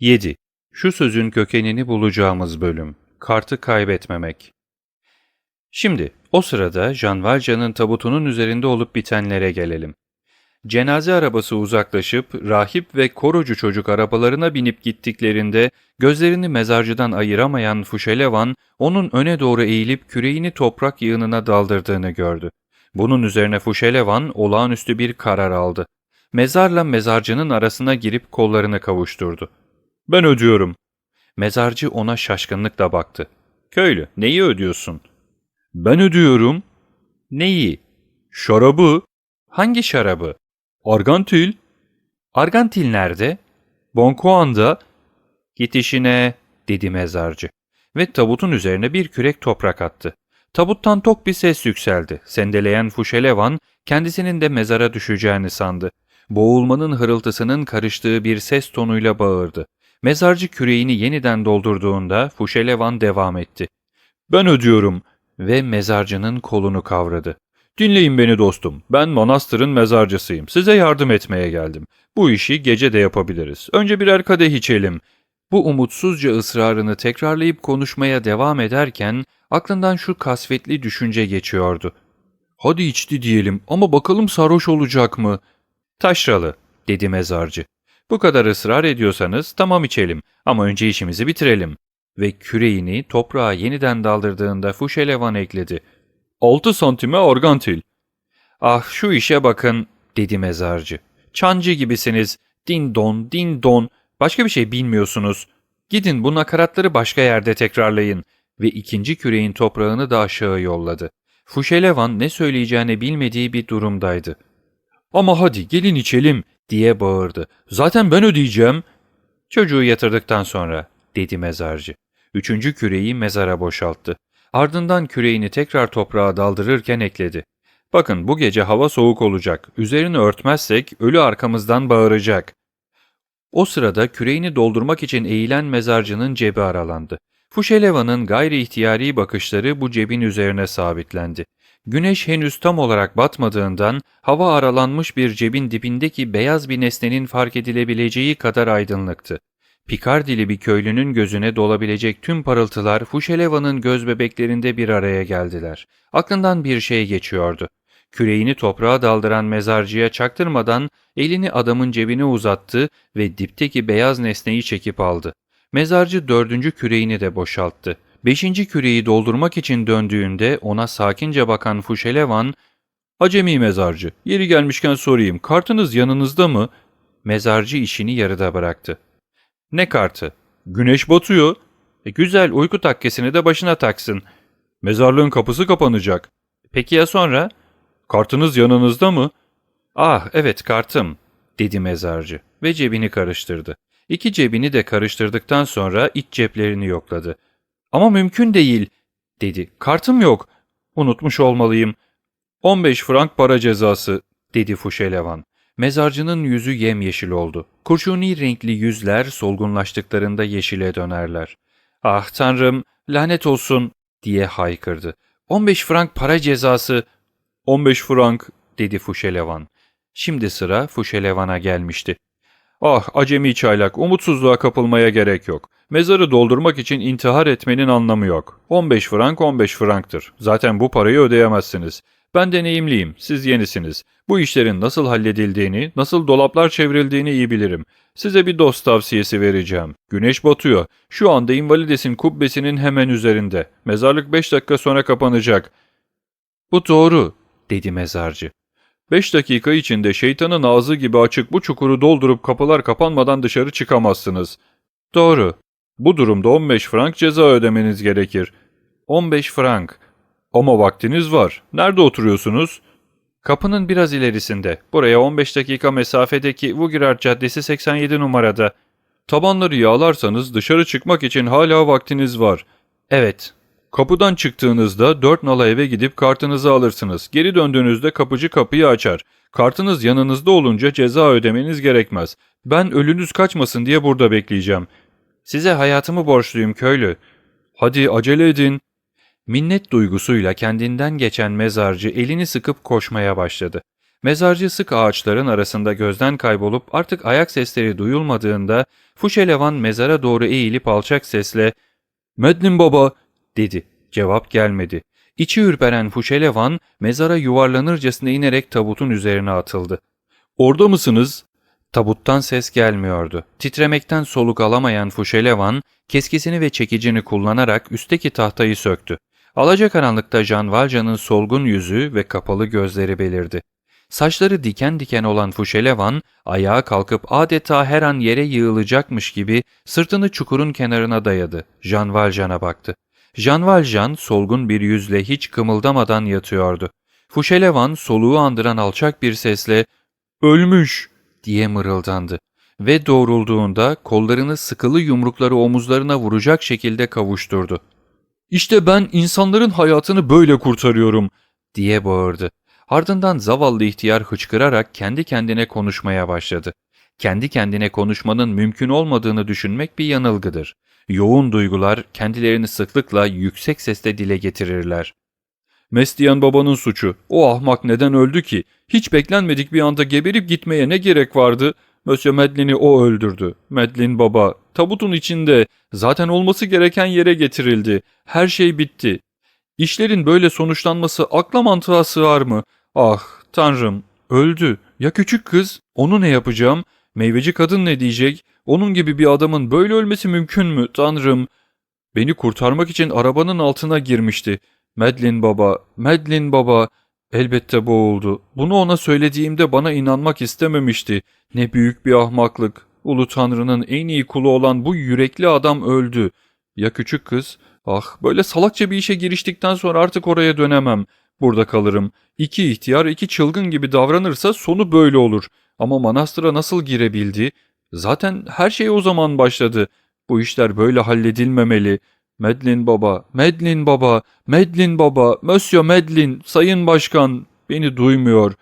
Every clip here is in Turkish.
7. Şu sözün kökenini bulacağımız bölüm. Kartı kaybetmemek. Şimdi o sırada Jean Valjean'ın tabutunun üzerinde olup bitenlere gelelim. Cenaze arabası uzaklaşıp rahip ve korocu çocuk arabalarına binip gittiklerinde gözlerini mezarcıdan ayıramayan Fuşelevan onun öne doğru eğilip küreğini toprak yığınına daldırdığını gördü. Bunun üzerine Fuşelevan olağanüstü bir karar aldı. Mezarla mezarcının arasına girip kollarını kavuşturdu. Ben ödüyorum. Mezarcı ona şaşkınlıkla baktı. Köylü, neyi ödüyorsun? Ben ödüyorum. Neyi? Şarabı. Hangi şarabı? Argantil. Argantil nerede? Bonkuan'da. Git işine, dedi mezarcı. Ve tabutun üzerine bir kürek toprak attı. Tabuttan tok bir ses yükseldi. Sendeleyen Fuşelevan kendisinin de mezara düşeceğini sandı. Boğulmanın hırıltısının karıştığı bir ses tonuyla bağırdı. Mezarcı küreğini yeniden doldurduğunda Fuşelevan devam etti. Ben ödüyorum ve mezarcının kolunu kavradı. Dinleyin beni dostum. Ben manastırın mezarcısıyım. Size yardım etmeye geldim. Bu işi gece de yapabiliriz. Önce birer kadeh içelim. Bu umutsuzca ısrarını tekrarlayıp konuşmaya devam ederken aklından şu kasvetli düşünce geçiyordu. Hadi içti diyelim ama bakalım sarhoş olacak mı? Taşralı, dedi mezarcı. Bu kadar ısrar ediyorsanız tamam içelim ama önce işimizi bitirelim. Ve küreğini toprağa yeniden daldırdığında Fuşelevan ekledi. Altı santime organtil. Ah şu işe bakın, dedi mezarcı. Çancı gibisiniz. Din don, din don. Başka bir şey bilmiyorsunuz. Gidin bu nakaratları başka yerde tekrarlayın. Ve ikinci küreğin toprağını da aşağı yolladı. Fuşelevan ne söyleyeceğini bilmediği bir durumdaydı. Ama hadi gelin içelim diye bağırdı. Zaten ben ödeyeceğim. Çocuğu yatırdıktan sonra dedi mezarcı. Üçüncü küreği mezara boşalttı. Ardından küreğini tekrar toprağa daldırırken ekledi. Bakın bu gece hava soğuk olacak. Üzerini örtmezsek ölü arkamızdan bağıracak. O sırada küreğini doldurmak için eğilen mezarcının cebi aralandı. Fuşeleva'nın gayri ihtiyari bakışları bu cebin üzerine sabitlendi. Güneş henüz tam olarak batmadığından hava aralanmış bir cebin dibindeki beyaz bir nesnenin fark edilebileceği kadar aydınlıktı. Pikardili bir köylünün gözüne dolabilecek tüm parıltılar Fuşeleva'nın göz bebeklerinde bir araya geldiler. Aklından bir şey geçiyordu. Küreğini toprağa daldıran mezarcıya çaktırmadan elini adamın cebine uzattı ve dipteki beyaz nesneyi çekip aldı. Mezarcı dördüncü küreğini de boşalttı. Beşinci küreği doldurmak için döndüğünde ona sakince bakan Fuşelevan, ''Acemi mezarcı, yeri gelmişken sorayım, kartınız yanınızda mı?'' Mezarcı işini yarıda bıraktı. ''Ne kartı? Güneş batıyor. E, güzel, uyku takkesini de başına taksın. Mezarlığın kapısı kapanacak. Peki ya sonra? Kartınız yanınızda mı?'' ''Ah, evet kartım.'' dedi mezarcı ve cebini karıştırdı. İki cebini de karıştırdıktan sonra iç ceplerini yokladı. Ama mümkün değil, dedi. Kartım yok. Unutmuş olmalıyım. 15 frank para cezası, dedi Fuşelevan. Mezarcının yüzü yemyeşil oldu. Kurşuni renkli yüzler solgunlaştıklarında yeşile dönerler. Ah tanrım, lanet olsun, diye haykırdı. 15 frank para cezası. 15 frank, dedi Fuşelevan. Şimdi sıra Fuşelevan'a gelmişti. Ah acemi çaylak, umutsuzluğa kapılmaya gerek yok. Mezarı doldurmak için intihar etmenin anlamı yok. 15 frank 15 franktır. Zaten bu parayı ödeyemezsiniz. Ben deneyimliyim, siz yenisiniz. Bu işlerin nasıl halledildiğini, nasıl dolaplar çevrildiğini iyi bilirim. Size bir dost tavsiyesi vereceğim. Güneş batıyor. Şu anda invalidesin kubbesinin hemen üzerinde. Mezarlık 5 dakika sonra kapanacak. Bu doğru, dedi mezarcı. Beş dakika içinde şeytanın ağzı gibi açık bu çukuru doldurup kapılar kapanmadan dışarı çıkamazsınız. Doğru. Bu durumda 15 frank ceza ödemeniz gerekir. 15 frank. Ama vaktiniz var. Nerede oturuyorsunuz? Kapının biraz ilerisinde. Buraya 15 dakika mesafedeki Vugirar Caddesi 87 numarada. Tabanları yağlarsanız dışarı çıkmak için hala vaktiniz var. Evet, Kapıdan çıktığınızda dört nala eve gidip kartınızı alırsınız. Geri döndüğünüzde kapıcı kapıyı açar. Kartınız yanınızda olunca ceza ödemeniz gerekmez. Ben ölünüz kaçmasın diye burada bekleyeceğim. Size hayatımı borçluyum köylü. Hadi acele edin. Minnet duygusuyla kendinden geçen mezarcı elini sıkıp koşmaya başladı. Mezarcı sık ağaçların arasında gözden kaybolup artık ayak sesleri duyulmadığında Fuşelevan mezara doğru eğilip alçak sesle ''Medlin baba'' dedi. Cevap gelmedi. İçi ürperen Fuşelevan mezara yuvarlanırcasına inerek tabutun üzerine atıldı. ''Orada mısınız?'' Tabuttan ses gelmiyordu. Titremekten soluk alamayan Fuşelevan, keskisini ve çekicini kullanarak üstteki tahtayı söktü. Alacakaranlıkta Jan Valjean'ın solgun yüzü ve kapalı gözleri belirdi. Saçları diken diken olan Fuşelevan, ayağa kalkıp adeta her an yere yığılacakmış gibi sırtını çukurun kenarına dayadı. Jean Valjean'a baktı. Jean Valjean solgun bir yüzle hiç kımıldamadan yatıyordu. Fuşelevan soluğu andıran alçak bir sesle ''Ölmüş!'' Diye mırıldandı ve doğrulduğunda kollarını sıkılı yumrukları omuzlarına vuracak şekilde kavuşturdu. ''İşte ben insanların hayatını böyle kurtarıyorum!'' diye bağırdı. Ardından zavallı ihtiyar hıçkırarak kendi kendine konuşmaya başladı. Kendi kendine konuşmanın mümkün olmadığını düşünmek bir yanılgıdır. Yoğun duygular kendilerini sıklıkla yüksek sesle dile getirirler. Mestiyan babanın suçu. O ahmak neden öldü ki? Hiç beklenmedik bir anda geberip gitmeye ne gerek vardı? Monsieur Medlin'i o öldürdü. Medlin baba, tabutun içinde, zaten olması gereken yere getirildi. Her şey bitti. İşlerin böyle sonuçlanması akla mantığa sığar mı? Ah, tanrım, öldü. Ya küçük kız? Onu ne yapacağım? Meyveci kadın ne diyecek? Onun gibi bir adamın böyle ölmesi mümkün mü? Tanrım. Beni kurtarmak için arabanın altına girmişti. Medlin baba, Medlin baba. Elbette boğuldu. Bunu ona söylediğimde bana inanmak istememişti. Ne büyük bir ahmaklık. Ulu Tanrı'nın en iyi kulu olan bu yürekli adam öldü. Ya küçük kız? Ah böyle salakça bir işe giriştikten sonra artık oraya dönemem. Burada kalırım. İki ihtiyar iki çılgın gibi davranırsa sonu böyle olur. Ama manastıra nasıl girebildi? Zaten her şey o zaman başladı. Bu işler böyle halledilmemeli. Medlin baba, Medlin baba, Medlin baba, Monsieur Medlin, sayın başkan beni duymuyor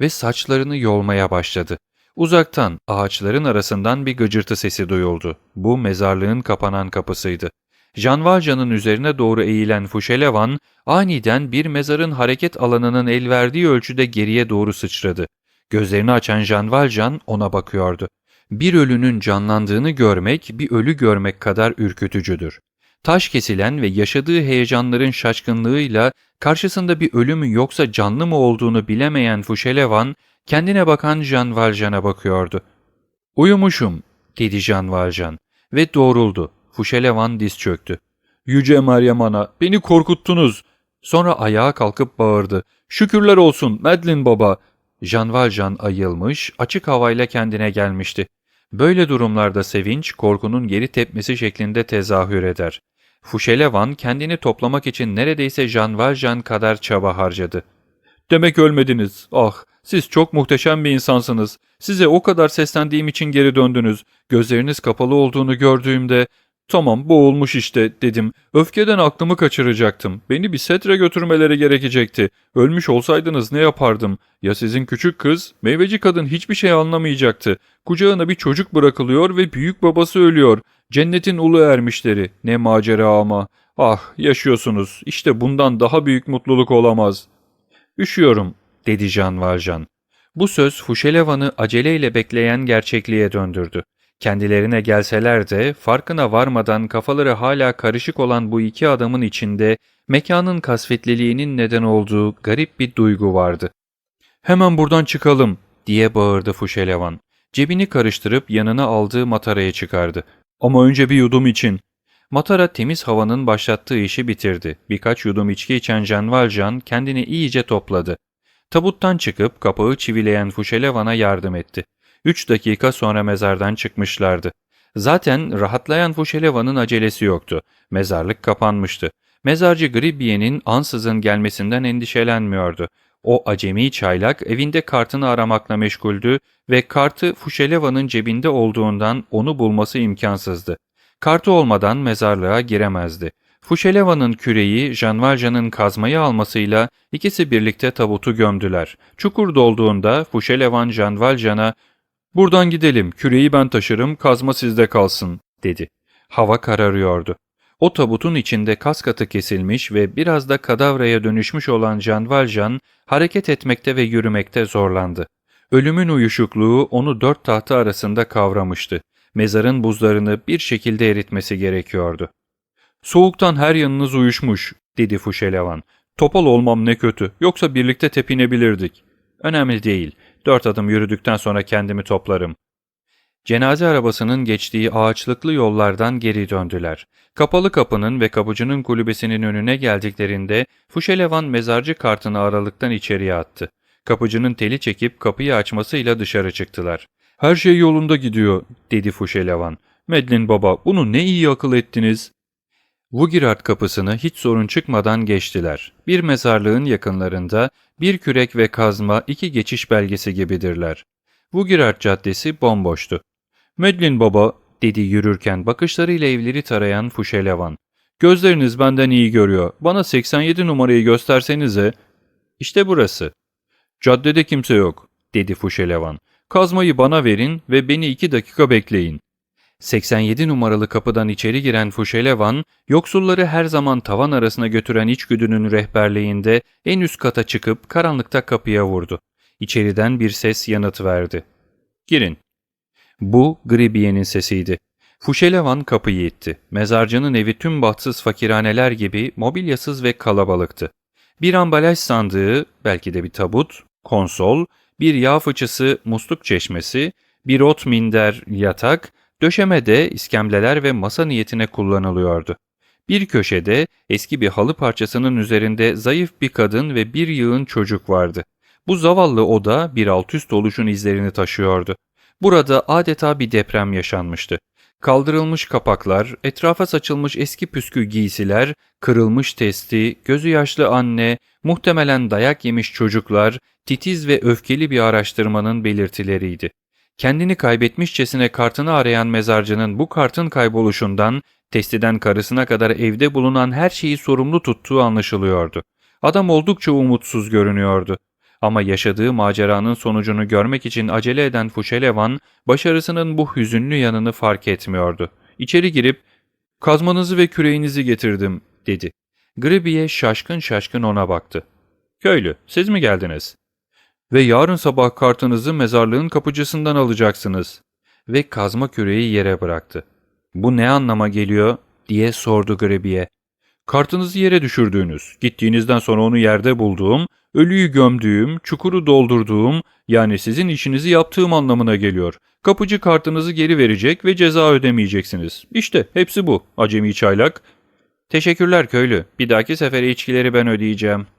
ve saçlarını yolmaya başladı. Uzaktan ağaçların arasından bir gıcırtı sesi duyuldu. Bu mezarlığın kapanan kapısıydı. Jean Valjean'ın üzerine doğru eğilen Fuşelevan aniden bir mezarın hareket alanının el verdiği ölçüde geriye doğru sıçradı. Gözlerini açan Jean Valjean ona bakıyordu. Bir ölünün canlandığını görmek bir ölü görmek kadar ürkütücüdür. Taş kesilen ve yaşadığı heyecanların şaşkınlığıyla karşısında bir ölü mü yoksa canlı mı olduğunu bilemeyen Fuşelevan kendine bakan Jean Valjean'a bakıyordu. Uyumuşum dedi Jean Valjean ve doğruldu. Fuşelevan diz çöktü. Yüce Meryem Ana, beni korkuttunuz. Sonra ayağa kalkıp bağırdı. Şükürler olsun Medlin baba. Jean Valjean ayılmış, açık havayla kendine gelmişti. Böyle durumlarda sevinç, korkunun geri tepmesi şeklinde tezahür eder. Fuşelevan kendini toplamak için neredeyse Jean Valjean kadar çaba harcadı. Demek ölmediniz. Ah, siz çok muhteşem bir insansınız. Size o kadar seslendiğim için geri döndünüz. Gözleriniz kapalı olduğunu gördüğümde Tamam boğulmuş işte dedim. Öfkeden aklımı kaçıracaktım. Beni bir setre götürmeleri gerekecekti. Ölmüş olsaydınız ne yapardım? Ya sizin küçük kız? Meyveci kadın hiçbir şey anlamayacaktı. Kucağına bir çocuk bırakılıyor ve büyük babası ölüyor. Cennetin ulu ermişleri. Ne macera ama. Ah yaşıyorsunuz. İşte bundan daha büyük mutluluk olamaz. Üşüyorum dedi Jean Valjean. Bu söz Fuşelevan'ı aceleyle bekleyen gerçekliğe döndürdü. Kendilerine gelseler de farkına varmadan kafaları hala karışık olan bu iki adamın içinde mekanın kasvetliliğinin neden olduğu garip bir duygu vardı. ''Hemen buradan çıkalım!'' diye bağırdı Fuşelevan. Cebini karıştırıp yanına aldığı mataraya çıkardı. ''Ama önce bir yudum için.'' Matara temiz havanın başlattığı işi bitirdi. Birkaç yudum içki içen Jean Valjean kendini iyice topladı. Tabuttan çıkıp kapağı çivileyen Fuşelevan'a yardım etti. Üç dakika sonra mezardan çıkmışlardı. Zaten rahatlayan Fuşeleva'nın acelesi yoktu. Mezarlık kapanmıştı. Mezarcı Gribye'nin ansızın gelmesinden endişelenmiyordu. O acemi çaylak evinde kartını aramakla meşguldü ve kartı Fuşeleva'nın cebinde olduğundan onu bulması imkansızdı. Kartı olmadan mezarlığa giremezdi. Fuşeleva'nın küreği Jean Valjean'ın kazmayı almasıyla ikisi birlikte tabutu gömdüler. Çukur dolduğunda Fuşelevan Jean Valjean'a ''Buradan gidelim, küreği ben taşırım, kazma sizde kalsın.'' dedi. Hava kararıyordu. O tabutun içinde kas katı kesilmiş ve biraz da kadavraya dönüşmüş olan Can Valjean hareket etmekte ve yürümekte zorlandı. Ölümün uyuşukluğu onu dört tahta arasında kavramıştı. Mezarın buzlarını bir şekilde eritmesi gerekiyordu. ''Soğuktan her yanınız uyuşmuş.'' dedi Fuşelevan. ''Topal olmam ne kötü, yoksa birlikte tepinebilirdik.'' ''Önemli değil, dört adım yürüdükten sonra kendimi toplarım.'' Cenaze arabasının geçtiği ağaçlıklı yollardan geri döndüler. Kapalı kapının ve kapıcının kulübesinin önüne geldiklerinde Fuşelevan mezarcı kartını aralıktan içeriye attı. Kapıcının teli çekip kapıyı açmasıyla dışarı çıktılar. ''Her şey yolunda gidiyor.'' dedi Fuşelevan. ''Medlin baba bunu ne iyi akıl ettiniz.'' Vugirard kapısını hiç sorun çıkmadan geçtiler. Bir mezarlığın yakınlarında bir kürek ve kazma iki geçiş belgesi gibidirler. Vugirard caddesi bomboştu. ''Medlin baba'' dedi yürürken bakışlarıyla evleri tarayan Fuşelevan. ''Gözleriniz benden iyi görüyor. Bana 87 numarayı göstersenize.'' ''İşte burası.'' ''Caddede kimse yok.'' dedi Fuşelevan. ''Kazmayı bana verin ve beni iki dakika bekleyin.'' 87 numaralı kapıdan içeri giren Fuşelevan, yoksulları her zaman tavan arasına götüren içgüdünün rehberliğinde en üst kata çıkıp karanlıkta kapıya vurdu. İçeriden bir ses yanıt verdi. ''Girin.'' Bu Gribiye'nin sesiydi. Fuşelevan kapıyı itti. Mezarcının evi tüm bahtsız fakirhaneler gibi mobilyasız ve kalabalıktı. Bir ambalaj sandığı, belki de bir tabut, konsol, bir yağ fıçısı, musluk çeşmesi, bir ot minder, yatak, döşemede iskemleler ve masa niyetine kullanılıyordu. Bir köşede eski bir halı parçasının üzerinde zayıf bir kadın ve bir yığın çocuk vardı. Bu zavallı oda bir alt üst oluşun izlerini taşıyordu. Burada adeta bir deprem yaşanmıştı. Kaldırılmış kapaklar, etrafa saçılmış eski püskü giysiler, kırılmış testi, gözü yaşlı anne, muhtemelen dayak yemiş çocuklar, titiz ve öfkeli bir araştırmanın belirtileriydi. Kendini kaybetmişçesine kartını arayan mezarcının bu kartın kayboluşundan, testiden karısına kadar evde bulunan her şeyi sorumlu tuttuğu anlaşılıyordu. Adam oldukça umutsuz görünüyordu. Ama yaşadığı maceranın sonucunu görmek için acele eden Fuşelevan, başarısının bu hüzünlü yanını fark etmiyordu. İçeri girip, ''Kazmanızı ve küreğinizi getirdim.'' dedi. Gribiye şaşkın şaşkın ona baktı. ''Köylü, siz mi geldiniz?'' ''Ve yarın sabah kartınızı mezarlığın kapıcısından alacaksınız.'' Ve kazma küreği yere bıraktı. ''Bu ne anlama geliyor?'' diye sordu Gribiye. Kartınızı yere düşürdüğünüz, gittiğinizden sonra onu yerde bulduğum, ölüyü gömdüğüm, çukuru doldurduğum, yani sizin işinizi yaptığım anlamına geliyor. Kapıcı kartınızı geri verecek ve ceza ödemeyeceksiniz. İşte hepsi bu, acemi çaylak. Teşekkürler köylü, bir dahaki sefere içkileri ben ödeyeceğim.''